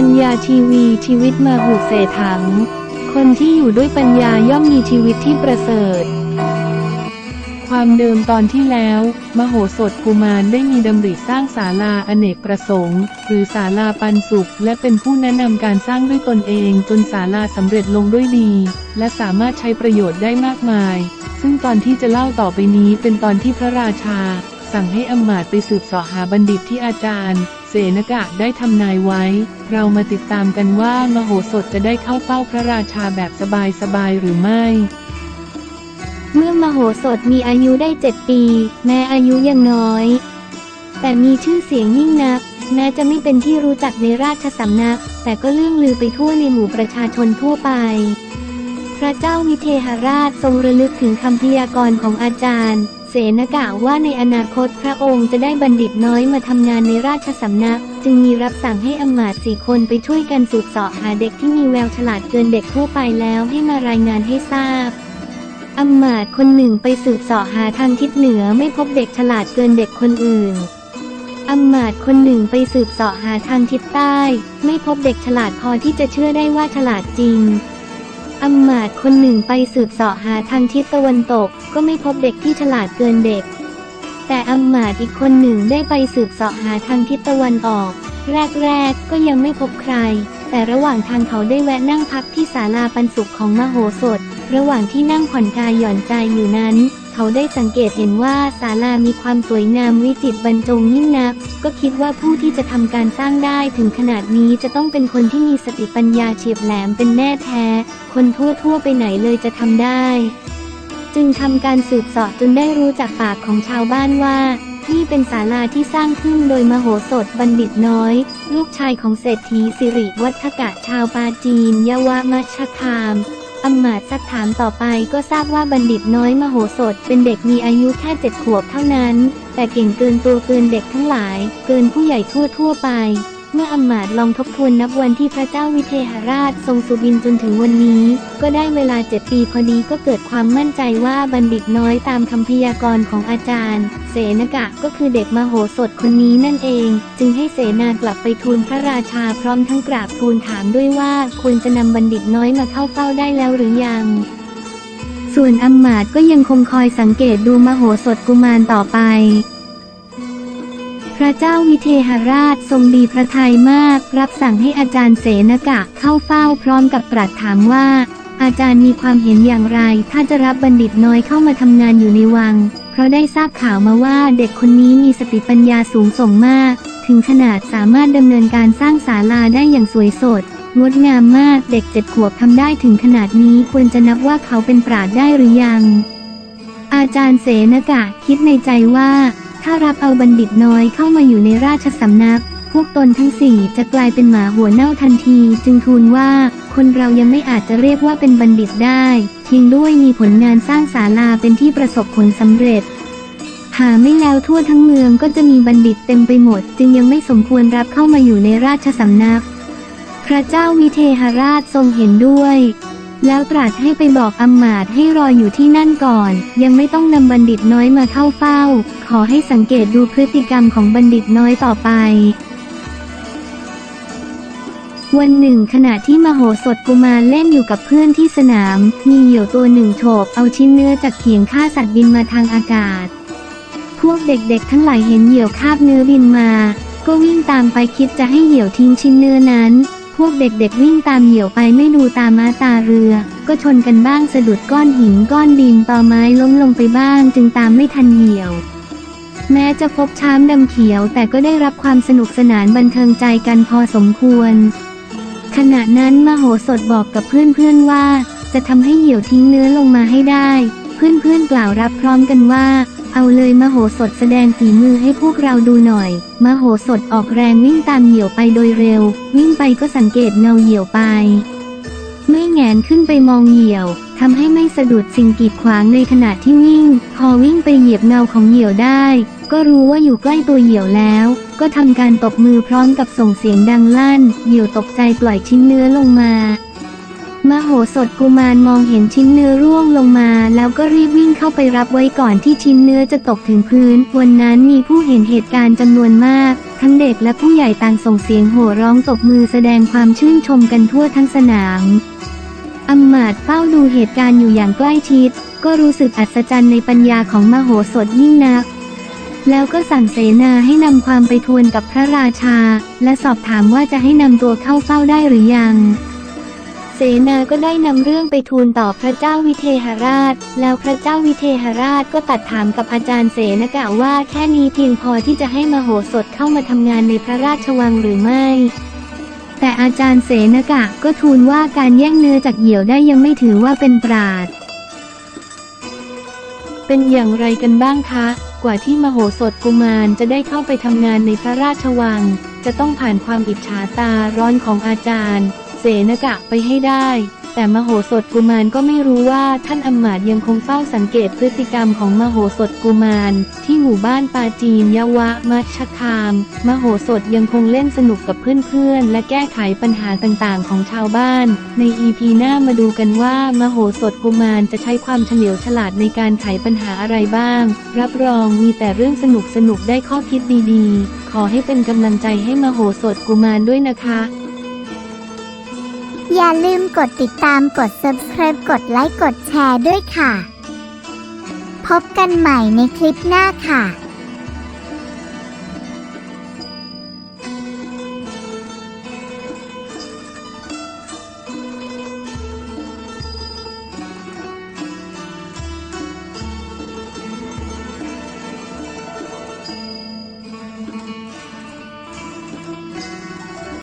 ปัญญาทีวีชีวิตมาหุเสถัง คนที่อยู่ด้วยปัญญาย่อมมีชีวิตที่ประเสริฐ ความเดิมตอนที่แล้ว มโหสถกุมารได้มีดำริสร้างศาลาอเนกประสงค์ หรือศาลาปันสุข และเป็นผู้แนะนำการสร้างด้วยตนเองจนศาลาสำเร็จลงด้วยดี และสามารถใช้ประโยชน์ได้มากมาย ซึ่งตอนที่จะเล่าต่อไปนี้เป็นตอนที่พระราชา สั่งให้อำมาตย์ไปสืบเสาะหาบัณฑิตที่อาจารย์ เสนกะได้ทำนายไว้ เรามาติดตามกันว่ามโหสถจะได้เข้าเฝ้าพระราชาแบบสบายๆหรือไม่เมื่อมโหสถมีอายุได้เจ็ดปี แม้อายุยังน้อย แต่มีชื่อเสียงยิ่งนัก แม้จะไม่เป็นที่รู้จักในราชสำนัก แต่ก็เลื่องลือไปทั่วในหมู่ประชาชนทั่วไป พระเจ้าวิเทหราชทรงระลึกถึงคำพยากรณ์ของอาจารย์ นกะว่าในอนาคตพระองค์จะได้บัณฑิตน้อยมาทำงานในราชสำนัก จึงมีรับสั่งให้อำมาตย์สี่คนไปช่วยกันสืบเสาะหาเด็กที่มีแววฉลาดเกินเด็กทั่วไปแล้วให้มารายงานให้ทราบอำมาตย์คนหนึ่งไปสืบเสาะหาทางทิศเหนือไม่พบเด็กฉลาดเกินเด็กคนอื่นอำมาตย์คนหนึ่งไปสืบเสาะหาทางทิศใต้ ไม่พบเด็กฉลาดพอที่จะเชื่อได้ว่าฉลาดจริง อำมาตคนหนึ่งไปสืบเสาะหาทางทิศตะวันตก ก็ไม่พบเด็กที่ฉลาดเกินเด็ก แต่อำมาตอีกคนหนึ่งได้ไปสืบเสาะหาทางทิศตะวันออก แรกๆก็ยังไม่พบใคร แต่ระหว่างทางเขาได้แวะนั่งพักที่ศาลาปันสุขของมโหสถ ระหว่างที่นั่งผ่อนกายหย่อนใจอยู่นั้น เขาได้สังเกตเห็นว่าศาลามีความสวยงามวิจิตรบรรจงยิ่งนัก ก็คิดว่าผู้ที่จะทำการสร้างได้ถึงขนาดนี้จะต้องเป็นคนที่มีสติปัญญาเฉียบแหลมเป็นแน่แท้ คนทั่วๆไปไหนเลยจะทำได้ จึงทำการสืบสาะจนได้รู้จากปากของชาวบ้านว่านี่เป็นศาลาที่สร้างขึ้นโดยมโหสถบัณฑิตน้อย ลูกชายของเศรษฐีสิริวัฒกะชาวปาจีน ยวามัชคาม อำมาตย์สักถามต่อไปก็ทราบว่าบัณฑิตน้อยมโหสถ เป็นเด็กมีอายุแค่เจ็ดขวบเท่านั้น แต่เก่งเกินตัวเกินเด็กทั้งหลาย เกินผู้ใหญ่ทั่วทั่วไป เมื่ออมาตลองทบทวนนับวันที่พระเจ้าวิเทหราชทรงสุบินจนถึงวันนี้ ก็ได้เวลาเจ็ดปีพอดีก็เกิดความมั่นใจว่าบัณฑิตน้อยตามคำพยากรณ์ของอาจารย์ เสนกะก็คือเด็กมโหสถคนนี้นั่นเอง จึงให้เสนากลับไปทูลพระราชาพร้อมทั้งกราบทูลถามด้วยว่าควรจะนำบัณฑิตน้อยมาเข้าเฝ้าได้แล้วหรือยังส่วนอำมาตก็ยังคงคอยสังเกตดูมโหสถกุมารต่อไป พระเจ้าวิเทหราชทรงดีพระทัยมาก รับสั่งให้อาจารย์เสนกะเข้าเฝ้าพร้อมกับตรัสถามว่า อาจารย์มีความเห็นอย่างไร ถ้าจะรับบัณฑิตน้อยเข้ามาทำงานอยู่ในวัง เพราะได้ทราบข่าวมาว่าเด็กคนนี้มีสติปัญญาสูงส่งมาก ถึงขนาดสามารถดำเนินการสร้างศาลาได้อย่างสวยสดงดงามมากเด็กเจ็ดขวบทำได้ถึงขนาดนี้ควรจะนับว่าเขาเป็นปราดได้หรือยัง อาจารย์เสนกะคิดในใจว่า ถ้ารับเอาบัณฑิตน้อยเข้ามาอยู่ในราชสำนัก พวกตนทั้งสี่จะกลายเป็นหมาหัวเน่าทันที จึงทูลว่าคนเรายังไม่อาจจะเรียกว่าเป็นบัณฑิตได้ เพียงด้วยมีผลงานสร้างศาลาเป็นที่ประสบผลสำเร็จ หาไม่แล้วทั่วทั้งเมืองก็จะมีบัณฑิตเต็มไปหมด จึงยังไม่สมควรรับเข้ามาอยู่ในราชสำนัก พระเจ้าวิเทหราชทรงเห็นด้วย แล้วตรัสให้ไปบอกอำมาตย์ให้รออยู่ที่นั่นก่อน ยังไม่ต้องนำบัณฑิตน้อยมาเข้าเฝ้า ขอให้สังเกตดูพฤติกรรมของบัณฑิตน้อยต่อไป วันหนึ่งขณะที่มโหสถกุมารเล่นอยู่กับเพื่อนที่สนาม มีเหยี่ยวตัวหนึ่งโฉบเอาชิ้นเนื้อจากเขียงฆ่าสัตว์บินมาทางอากาศ พวกเด็กๆ ทั้งหลายเห็นเหยี่ยวคาบเนื้อบินมา ก็วิ่งตามไปคิดจะให้เหยี่ยวทิ้งชิ้นเนื้อนั้น พวกเด็กๆวิ่งตามเหี่ยวไปไม่ดูตามาตาเรือ ก็ชนกันบ้างสะดุดก้อนหินก้อนดินต่อไม้ล้มลงไปบ้าง จึงตามไม่ทันเหี่ยว แม้จะพบช้ำดำเขียว แต่ก็ได้รับความสนุกสนานบันเทิงใจกันพอสมควร ขณะนั้นมโหสถบอกกับเพื่อนๆว่า จะทำให้เหี่ยวทิ้งเนื้อลงมาให้ได้ เพื่อนๆกล่าวรับพร้อมกันว่า เอาเลยมโหสถแสดงฝีมือให้พวกเราดูหน่อย มโหสถออกแรงวิ่งตามเหยี่ยวไปโดยเร็ว วิ่งไปก็สังเกตเงาเหยี่ยวไป ไม่แงนขึ้นไปมองเหยี่ยวทำให้ไม่สะดุดสิ่งกีดขวางในขณะที่วิ่ง พอวิ่งไปเหยียบเงาของเหยี่ยวได้ ก็รู้ว่าอยู่ใกล้ตัวเหยี่ยวแล้ว ก็ทำการตบมือพร้อมกับส่งเสียงดังลั่น เหยี่ยวตกใจปล่อยชิ้นเนื้อลงมา มโหสถกุมารมองเห็นชิ้นเนื้อร่วงลงมา แล้วก็รีบวิ่งเข้าไปรับไว้ก่อนที่ชิ้นเนื้อจะตกถึงพื้น วันนั้นมีผู้เห็นเหตุการณ์จำนวนมาก ทั้งเด็กและผู้ใหญ่ต่างส่งเสียงโห่ร้องตบมือแสดงความชื่นชมกันทั่วทั้งสนามอำมาตย์เฝ้าดูเหตุการณ์อยู่อย่างใกล้ชิด ก็รู้สึกอัศจรรย์ในปัญญาของมโหสถยิ่งนัก แล้วก็สั่งเสนาให้นำความไปทวนกับพระราชา และสอบถามว่าจะให้นำตัวเข้าเฝ้าได้หรือยัง เสนาก็ได้นำเรื่องไปทูลต่อพระเจ้าวิเทหราช แล้วพระเจ้าวิเทหราชก็ตัดถามกับอาจารย์เสนกะว่าแค่นี้เพียงพอที่จะให้มโหสถเข้ามาทำงานในพระราชวังหรือไม่ แต่อาจารย์เสนกะก็ทูลว่าการแย่งเนื้อจากเหยี่ยวได้ยังไม่ถือว่าเป็นปราด เป็นอย่างไรกันบ้างคะ กว่าที่มโหสถกุมารจะได้เข้าไปทำงานในพระราชวัง จะต้องผ่านความอิจฉาตาร้อนของอาจารย์ นกะไปให้ได้ แต่มโหสถกุมารก็ไม่รู้ว่าท่านอำมาตย์ยังคงเฝ้าสังเกตพฤติกรรมของมโหสถกุมาร ที่หมู่บ้านปาจีนยวะมัชคาม มโหสถยังคงเล่นสนุกกับเพื่อนๆ และแก้ไขปัญหาต่างๆ ของชาวบ้าน ในอีพีหน้ามาดูกันว่ามโหสถกุมารจะใช้ความเฉลียวฉลาดในการไขปัญหาอะไรบ้าง รับรองมีแต่เรื่องสนุกๆได้ข้อคิดดีๆ ขอให้เป็นกำลังใจให้มโหสถกุมารด้วยนะคะ อย่าลืมกดติดตามกด subscribe กดไลค์กดแชร์ด้วยค่ะ พบกันใหม่ในคลิปหน้าค่ะ